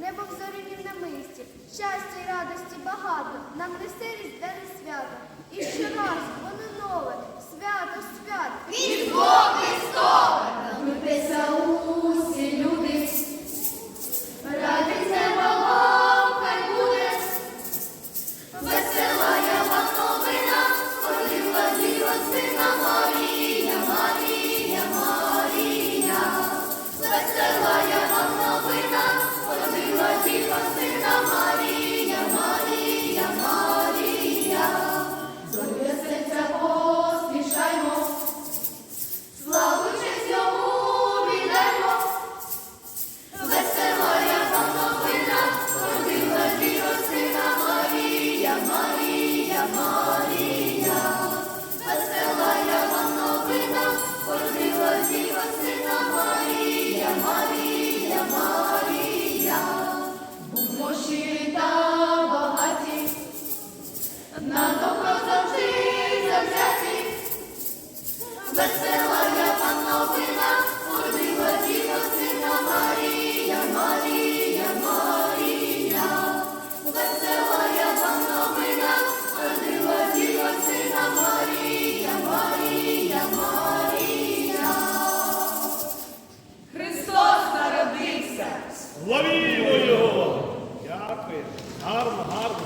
небо в зорині на мисті, щастя й радості багато, нам несе різдвяне свято. І щоразу воно нове, свято, свято. Славімо його! Дякую! Гарно, гарно!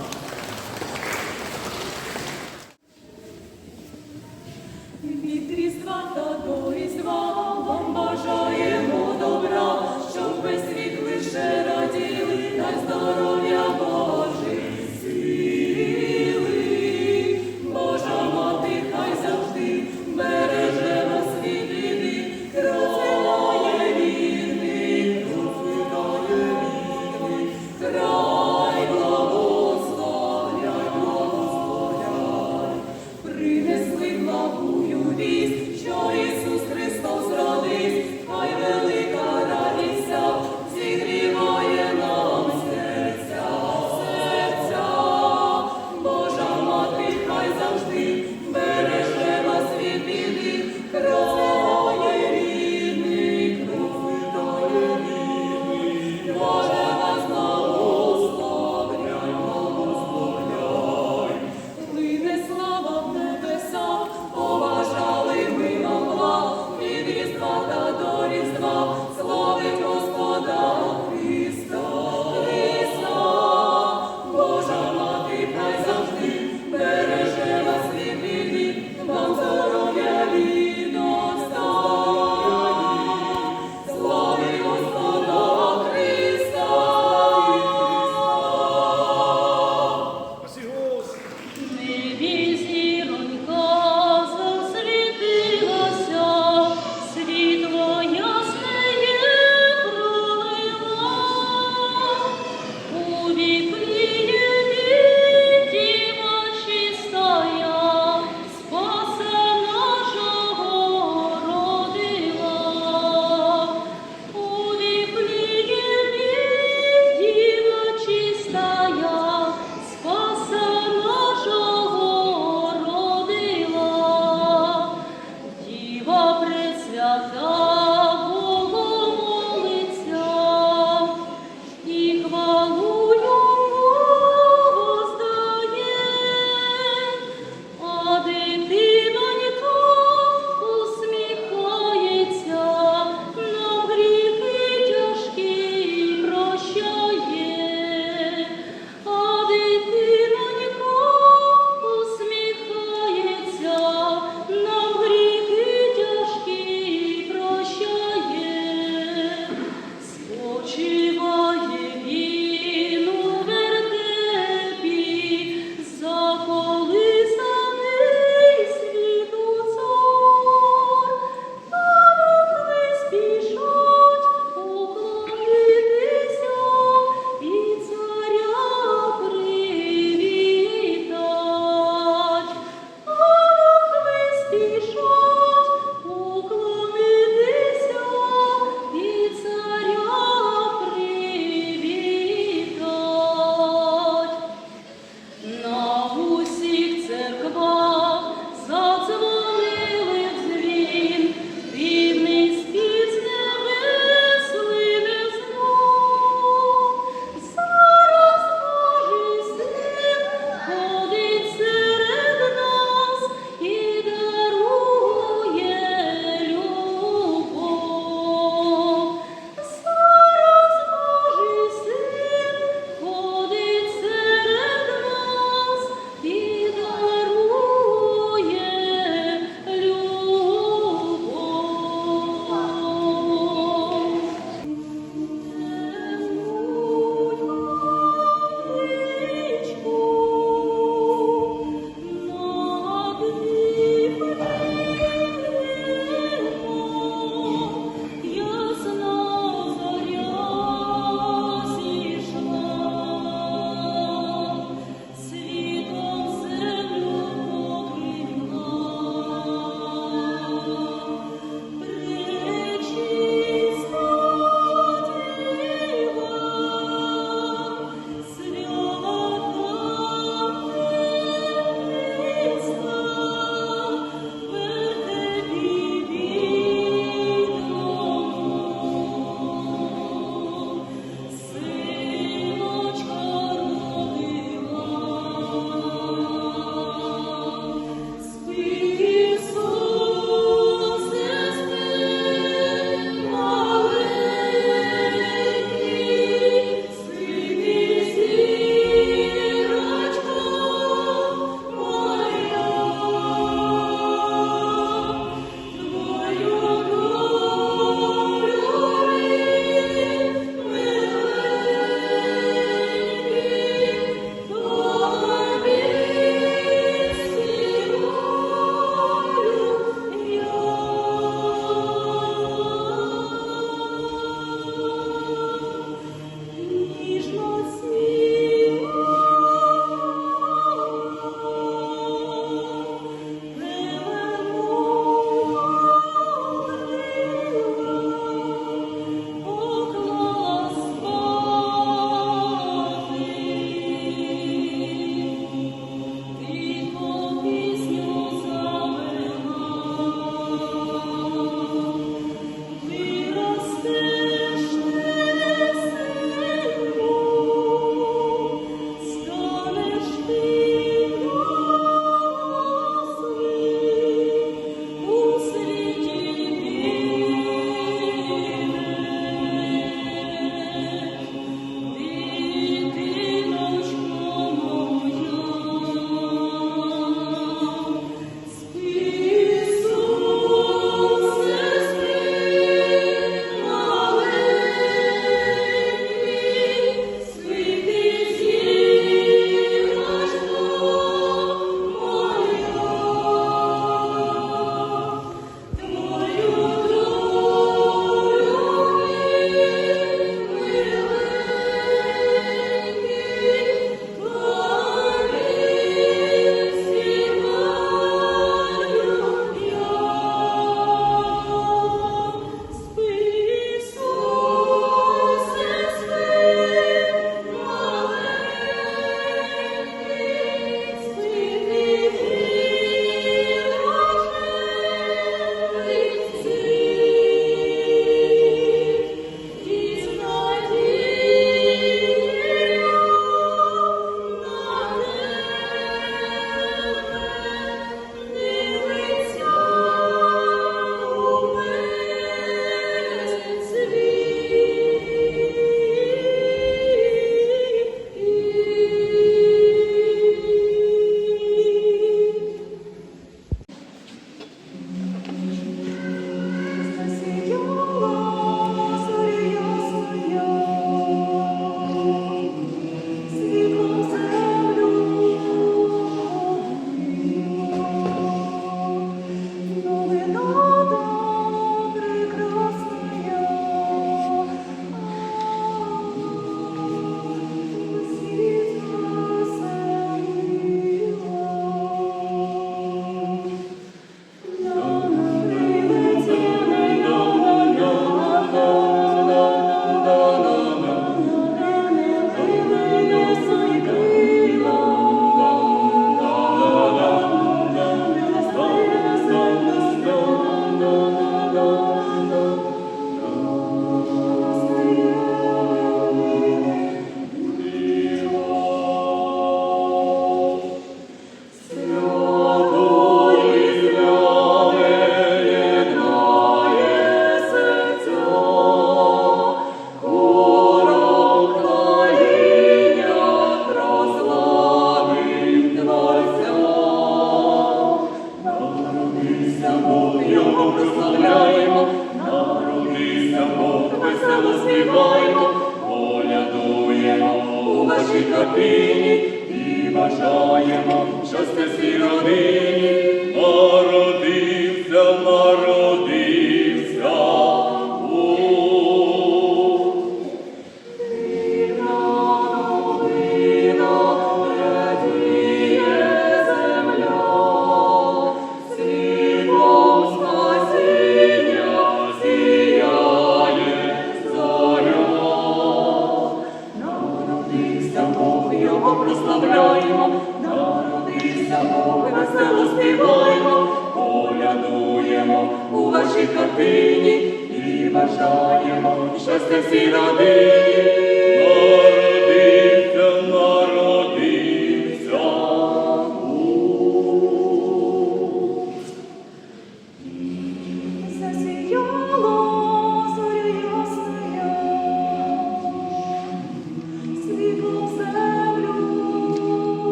Народився Бог, його прославляємо, народився Бог, весело співаємо, колядуємо у вашій картині і бажаємо щастя всій родині.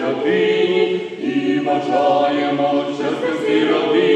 Хатині і бажаємо щастя родині.